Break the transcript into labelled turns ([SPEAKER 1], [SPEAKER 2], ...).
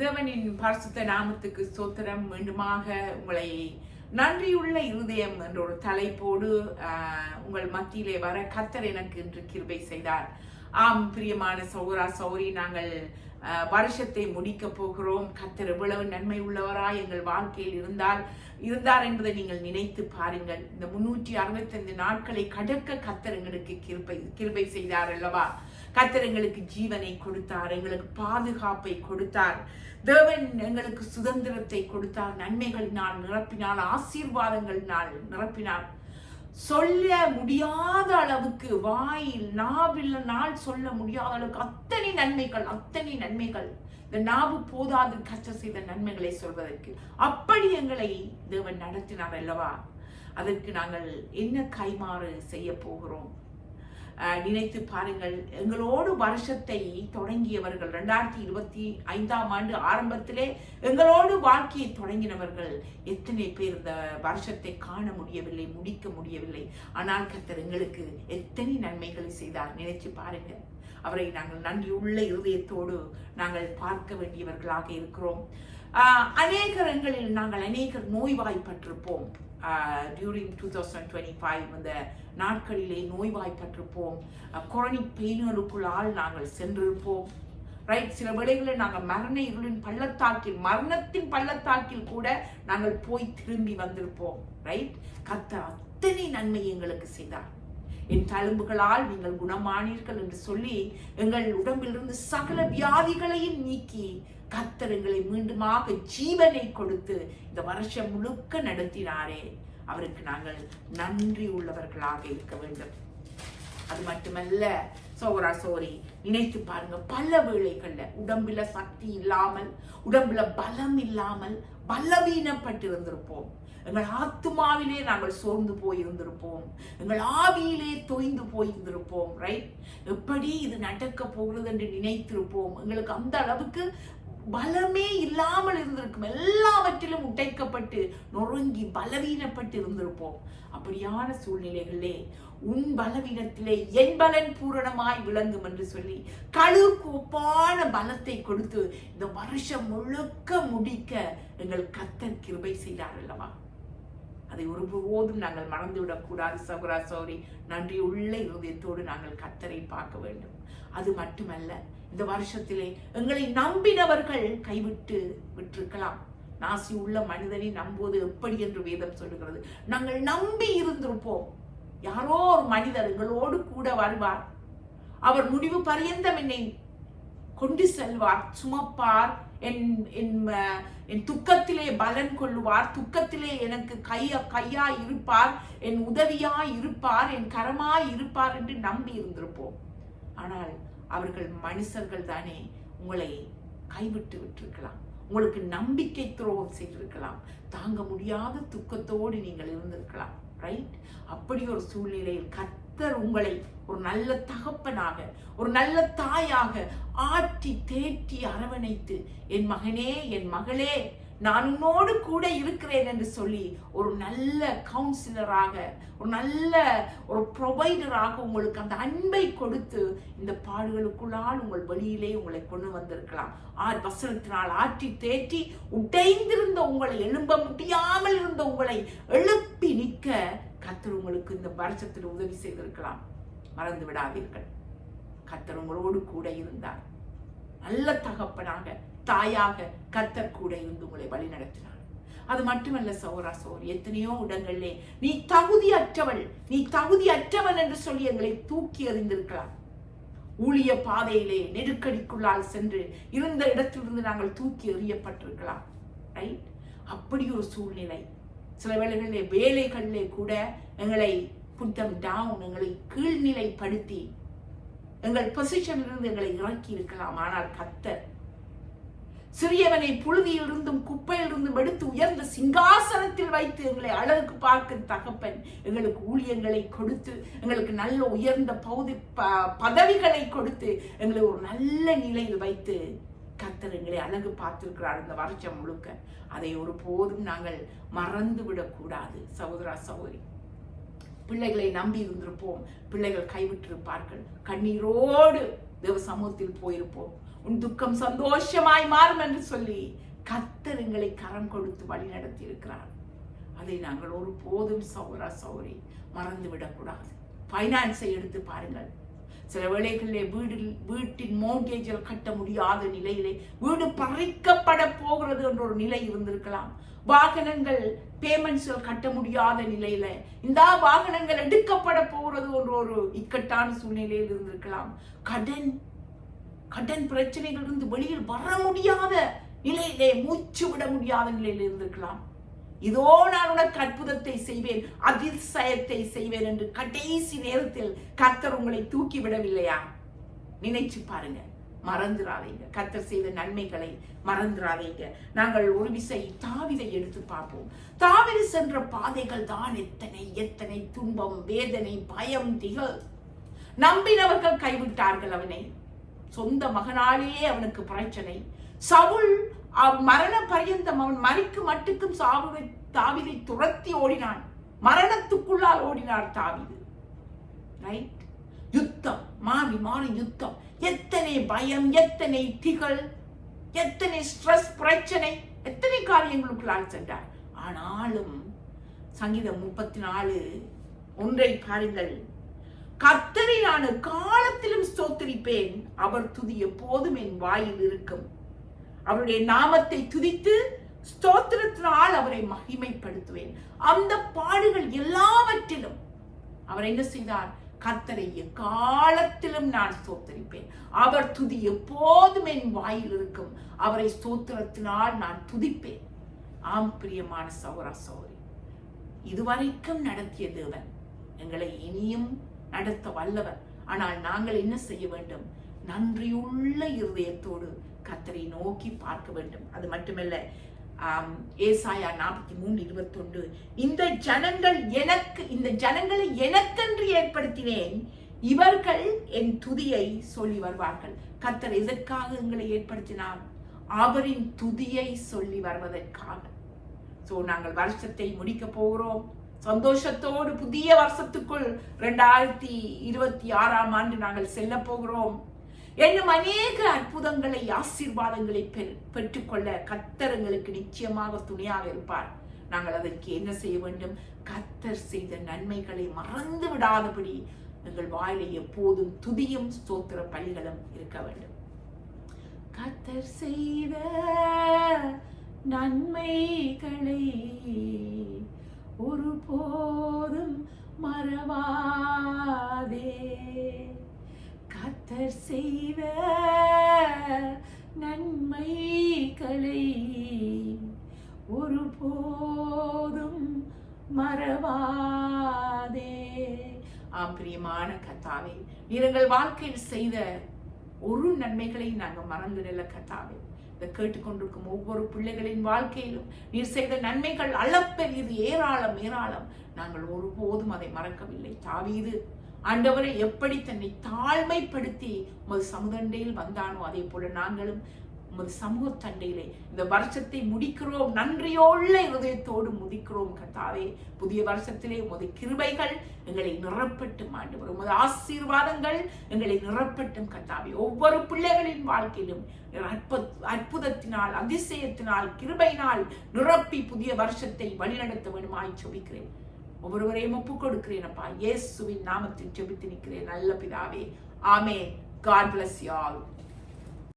[SPEAKER 1] தேவனின் பரிசுத்த நாமத்துக்கு சோத்திரம் மீண்டுமாக உங்களை நன்றியுள்ள இருதயம் என்ற ஒரு தலைப்போடு உங்கள் மத்தியிலே வர கத்தர் எனக்கு இன்று கிருபை செய்தார். ஆம் பிரியமான சௌரா சௌரி நாங்கள் வருஷத்தை முடிக்க போகிறோம். கத்தர் எவ்வளவு நன்மை உள்ளவராய் எங்கள் வாழ்க்கையில் இருந்தால் இருந்தார் என்பதை நீங்கள் நினைத்து பாருங்கள். இந்த முன்னூற்றி அறுபத்தைந்து நாட்களை கடக்க கத்தர் எங்களுக்கு கிருபை கிருபை செய்தார் அல்லவா? கத்தர் எங்களுக்கு ஜீவனை கொடுத்தார் எங்களுக்கு பாதுகாப்பை கொடுத்தார். தேவன் எங்களுக்கு சுதந்திரத்தை கொடுத்தார் நன்மைகளினால் நிரப்பினால் ஆசீர்வாதங்களினால் நிரப்பினார். சொல்ல முடியாத அளவுக்கு வாயில் நாவில் நாள் சொல்ல முடியாத அளவுக்கு அத்தனை நன்மைகள் அத்தனை நன்மைகள். இந்த நாவு போதாது கஷ்டம் செய்த நன்மைகளை சொல்வதற்கு. அப்படி எங்களை தேவன் நடத்தினார் அல்லவா? அதற்கு நாங்கள் என்ன கைமாறு செய்ய போகிறோம்? நினைத்து பாருங்கள். எங்களோடு வருஷத்தை தொடங்கியவர்கள் ரெண்டாயிரத்தி இருபத்தி ஐந்தாம் ஆண்டு ஆரம்பத்திலே எங்களோடு வாழ்க்கையை தொடங்கினவர்கள் எத்தனை பேர் இந்த வருஷத்தை காண முடியவில்லை முடிக்க முடியவில்லை. ஆனால் கத்தர் எங்களுக்கு எத்தனை நன்மைகளை செய்தார் நினைச்சு பாருங்கள். அவரை நாங்கள் நன்றியுள்ள இருதயத்தோடு நாங்கள் பார்க்க வேண்டியவர்களாக இருக்கிறோம். அநேகர் எங்களில் நாங்கள் அநேகர் நோய்வாய்ப்பட்டிருப்போம். During two thousand twenty five இந்த நாட்களிலே நோய்வாய்ப்பட்டிருப்போம். கொரோனிக் பெயின்களுக்குள்ளால் நாங்கள் சென்றிருப்போம். ரைட் சில வேளைகளில் நாங்கள் மரண இருளின் பள்ளத்தாக்கில் மரணத்தின் பள்ளத்தாக்கில் கூட நாங்கள் போய் திரும்பி வந்திருப்போம். ரைட் கத்த அத்தனை நன்மை எங்களுக்கு செய்தார். என் தழும்புகளால் நீங்கள் குணமானீர்கள் என்று சொல்லி எங்கள் உடம்பிலிருந்து சகல வியாதிகளையும் நீக்கி கர்த்தர் எங்களை மீண்டுமாக ஜீவனை கொடுத்து இந்த வருஷம் முழுக்க நடத்தினாரே. அவருக்கு நாங்கள் நன்றி உள்ளவர்களாக இருக்க வேண்டும். அது மட்டுமல்ல சோரா சோரி நினைத்து பாருங்க. பல வேளைகள்ல உடம்புல சக்தி இல்லாமல் உடம்புல பலம் இல்லாமல் பலவீனப்பட்டு இருந்திருப்போம். எங்கள் ஆத்துமாவிலே நாங்கள் சோர்ந்து போயிருந்திருப்போம். எங்கள் ஆவியிலே தொய்ந்து போயிருந்திருப்போம் ரைட் எப்படி இது நடக்க போகிறது என்று நினைத்திருப்போம். எங்களுக்கு அந்த அளவுக்கு பலமே இல்லாமல் இருந்திருக்கும். எல்லாவற்றிலும் உடைக்கப்பட்டு நொறுங்கி பலவீனப்பட்டு இருந்திருப்போம். அப்படியான சூழ்நிலைகளே உன் பலவீனத்திலே என் பலன் பூரணமாய் விளங்கும் என்று சொல்லி கழு கோப்பான பலத்தை கொடுத்து இந்த வருஷம் முழுக்க முடிக்க எங்கள் கத்தர் கிருபை செய்தார் அல்லவா? அதை ஒருபோதும் நாங்கள் மறந்துவிடக் கூடாது சௌரா சௌரி நன்றியுள்ள இருதயத்தோடு நாங்கள் கத்தரை பார்க்க வேண்டும். அது மட்டுமல்ல இந்த வருஷத்திலே எங்களை நம்பினவர்கள் கைவிட்டு விட்டிருக்கலாம். நாசி உள்ள மனிதனை நம்புவது எப்படி என்று வேதம் சொல்லுகிறது. நாங்கள் நம்பி இருந்திருப்போம். யாரோ ஒரு மனிதர் எங்களோடு கூட வருவார். அவர் முடிவு பரியந்தம் என்னை கொண்டு செல்வார் சுமப்பார். என் என் என் துக்கத்திலே பலன் கொள்ளுவார். துக்கத்திலே எனக்கு கைய கையா இருப்பார். என் உதவியா இருப்பார். என் கரமா இருப்பார் என்று நம்பி இருந்திருப்போம். ஆனால் அவர்கள் மனுஷர்கள் தானே உங்களை கைவிட்டு விட்டிருக்கலாம். உங்களுக்கு நம்பிக்கை துரோகம் செய்திருக்கலாம். தாங்க முடியாத துக்கத்தோடு நீங்கள் இருந்திருக்கலாம். ரைட் அப்படி ஒரு சூழ்நிலையில் கத்தர் உங்களை ஒரு நல்ல தகப்பனாக ஒரு நல்ல தாயாக ஆற்றி தேற்றி அரவணைத்து என் மகனே என் மகளே நான் உன்னோடு கூட இருக்கிறேன் என்று சொல்லி ஒரு நல்ல கவுன்சிலராக ஒரு நல்ல ஒரு ப்ரொவைடராக உங்களுக்கு அந்த அன்பை கொடுத்து இந்த பாடுகளுக்குள்ளால் உங்கள் வழியிலே உங்களை கொண்டு வந்திருக்கலாம். ஆர் வசனத்தினால் ஆற்றி தேற்றி உடைந்திருந்த உங்களை எழும்ப முடியாமல் இருந்த உங்களை எழுப்பி நிற்க கத்தர் உங்களுக்கு இந்த வருஷத்தில் உதவி செய்திருக்கலாம். மறந்து விடாதீர்கள். கத்தர் உங்களோடு கூட இருந்தார். நல்ல தகப்பனாக தாயாக கர்த்தர் கூட இருந்து உங்களை வழி நடத்தினார். அது மட்டுமல்ல சௌரா சோர் எத்தனையோ இடங்களிலே நீ தகுதி அற்றவள் நீ தகுதி அற்றவன் என்று சொல்லி எங்களை தூக்கி எறிந்திருக்கலாம். ஊழிய பாதையிலே நெருக்கடிக்குள்ளால் சென்று இருந்த இடத்திலிருந்து நாங்கள் தூக்கி எறியப்பட்டிருக்கலாம். ரைட் அப்படி ஒரு சூழ்நிலை. சில வேளைகளிலே வேலைகளிலே கூட எங்களை புத்தம் டவுன் எங்களை கீழ்நிலைப்படுத்தி எங்கள் பொசிஷனிலிருந்து எங்களை இறக்கி இருக்கலாம். ஆனால் கத்தர் சிறியவனை புழுதியிலிருந்தும் குப்பையிலிருந்தும் எடுத்து உயர்ந்த சிங்காசனத்தில் வைத்து எங்களை அழகு பார்க்கும் தகப்பன் எங்களுக்கு ஊழியங்களை கொடுத்து எங்களுக்கு நல்ல உயர்ந்த பகுதி ப- பதவிகளை கொடுத்து எங்களை ஒரு நல்ல நிலையில் வைத்து கத்தர் எங்களை அழகு பார்த்திருக்கிறார் இந்த வருஷம் முழுக்க. அதை ஒருபோதும் நாங்கள் மறந்து விடக்கூடாது. சகோதரா சகோதரி பிள்ளைகளை நம்பி இருந்திருப்போம். பிள்ளைகள் கைவிட்டிருப்பார்கள். கண்ணீரோடு தேவ சமூகத்தில் போயிருப்போம். உன் துக்கம் சந்தோஷமாய் மாறும் என்று சொல்லி கத்தர் எங்களை கரம் கொடுத்து வழி நடத்தி இருக்கிறார் அதை நாங்கள் ஒரு போதும் சௌரா சௌரி மறந்து விடக்கூடாது ஃபைனான்ஸை எடுத்து பாருங்கள். சில வேளைகளிலே வீடில் வீட்டின் மோர்கேஜில் கட்ட முடியாத நிலையிலே வீடு பறிக்கப்பட போகிறது என்ற ஒரு நிலை இருந்திருக்கலாம். வாகனங்கள் பேமெண்ட்ஸில் கட்ட முடியாத நிலையில இந்த வாகனங்கள் எடுக்கப்பட போகிறது என்ற ஒரு இக்கட்டான சூழ்நிலையில் இருந்திருக்கலாம். கடன் கடன் பிரச்சனைகள் இருந்து வெளியில் வர முடியாத நிலையிலே மூச்சு விட முடியாத நிலையில் இருந்திருக்கலாம். இதோ நான் உனக்கு அற்புதத்தை செய்வேன் அதிசயத்தை செய்வேன் என்று கடைசி நேரத்தில் கர்த்தர் உங்களை தூக்கி விடவில்லையா? நினைச்சு பாருங்க மறந்துடாதீங்க கர்த்தர் செய்த நன்மைகளை மறந்துடாதீங்க நாங்கள் ஒரு விசை தாவிதை எடுத்து பார்ப்போம். தாவிது சென்ற பாதைகள் தான் எத்தனை எத்தனை துன்பம் வேதனை பயம் திகழ். நம்பினவர்கள் கைவிட்டார்கள் அவனை. சொந்த மகனாலேயே அவனுக்கு பிரச்சனை. சவுல் மரண பரியந்தம் அவன் மறிக்கு மட்டுக்கும் சாவுவை தாவிதை துரத்தி ஓடினான். மரணத்துக்குள்ளால் ஓடினார் தாவிது. ரைட் யுத்தம் மாறி மாறி யுத்தம். எத்தனை பயம் எத்தனை திகழ் எத்தனை ஸ்ட்ரெஸ் பிரச்சனை எத்தனை காரியங்களுக்குள்ளால் சென்றார். ஆனாலும் சங்கீதம் முப்பத்தி நாலு ஒன்றை பாருங்கள். கத்தரை நான் காலத்திலும் ஸ்தோத்திரிப்பேன். அவர் துதி எப்போதும் என் வாயில் இருக்கும். அவருடைய நாமத்தை துதித்து ஸ்தோத்திரத்தினால் அவரை மகிமைப்படுத்துவேன். அந்த பாடுகள் எல்லாவற்றிலும் அவர் என்ன செய்தார்? கர்த்தரை எக்காலத்திலும் நான் ஸ்தோத்தரிப்பேன். அவர் துதி எப்போதும் என் வாயில் இருக்கும். அவரை ஸ்தோத்திரத்தினால் நான் துதிப்பேன். ஆம் பிரியமான சௌரா சௌரி இதுவரைக்கும் நடத்திய தேவன் எங்களை இனியும் நடத்த வல்லவர். ஆனால் நாங்கள் என்ன செய்ய வேண்டும்? நன்றியுள்ள இருதயத்தோடு கத்தரை நோக்கி பார்க்க வேண்டும். அது மட்டுமல்ல ஏசாயா நாற்பத்தி மூணு இருபத்தொன்று. இந்த ஜனங்கள் எனக்கு இந்த ஜனங்களை எனக்கென்று ஏற்படுத்தினேன். இவர்கள் என் துதியை சொல்லி வருவார்கள். கத்தர் எதற்காக எங்களை ஏற்படுத்தினார்? அவரின் துதியை சொல்லி வருவதற்காக. சோ நாங்கள் வருஷத்தை முடிக்க போகிறோம். சந்தோஷத்தோடு புதிய வருஷத்துக்குள் ரெண்டாயிரத்தி இருபத்தி ஆறாம் ஆண்டு நாங்கள் செல்ல போகிறோம். என்னும் அநேக அற்புதங்களை ஆசீர்வாதங்களை பெற்றுக்கொள்ள கத்தரங்களுக்கு நிச்சயமாக துணையாக இருப்பார். நாங்கள் அதற்கு என்ன செய்ய வேண்டும்? கத்தர் செய்த நன்மைகளை மறந்து விடாதபடி எங்கள் வாயிலை எப்போதும் துதியும் ஸ்தோத்திர பலிகளும் இருக்க வேண்டும். கத்தர் செய்த நன்மைகளை ஒரு போதும் மறவாதே. கத்தர் செய்த நன்மைகளை ஒரு போதும் மறவாதே. ஆப்பிரியமான கத்தாவே நீரங்கள் வாழ்க்கையில் செய்த ஒரு நன்மைகளை நாங்கள் மறந்துடல கத்தாவே இதை கேட்டுக்கொண்டிருக்கும் ஒவ்வொரு பிள்ளைகளின் வாழ்க்கையிலும் நீர் செய்த நன்மைகள் அளப்பெரியது. ஏராளம் ஏராளம். நாங்கள் ஒருபோதும் அதை மறக்கவில்லை. தாவீது ஆண்டவரை எப்படி தன்னை தாழ்மைப்படுத்தி உமது சமுதண்டையில் வந்தானோ அதே போல நாங்களும் உமது சமூக தண்டையிலே. இந்த வருஷத்தை முடிக்கிறோம். நன்றியோள்ள இருதயத்தோடு முதிக்கிறோம் கத்தாவே புதிய வருஷத்திலே உமது கிருபைகள் எங்களை நிரப்பட்டும் ஆண்டவர். உமது ஆசீர்வாதங்கள் எங்களை நிரப்பட்டும் கத்தாவே ஒவ்வொரு பிள்ளைகளின் வாழ்க்கையிலும் அற்புதத்தினால் அதிசயத்தினால் கிருபையினால் நிரப்பி புதிய வருஷத்தை வழிநடத்த வேண்டுமாய் சொபிக்கிறேன் ஒவ்வொருவரையும் ஒப்புக் கொடுக்கிறேன் அப்பா. இயேசுவின் நாமத்தில் ஜெபித்து நிற்கிறேன். நல்ல பிதாவே. ஆமே காட் பிளஸ் யூ ஆல்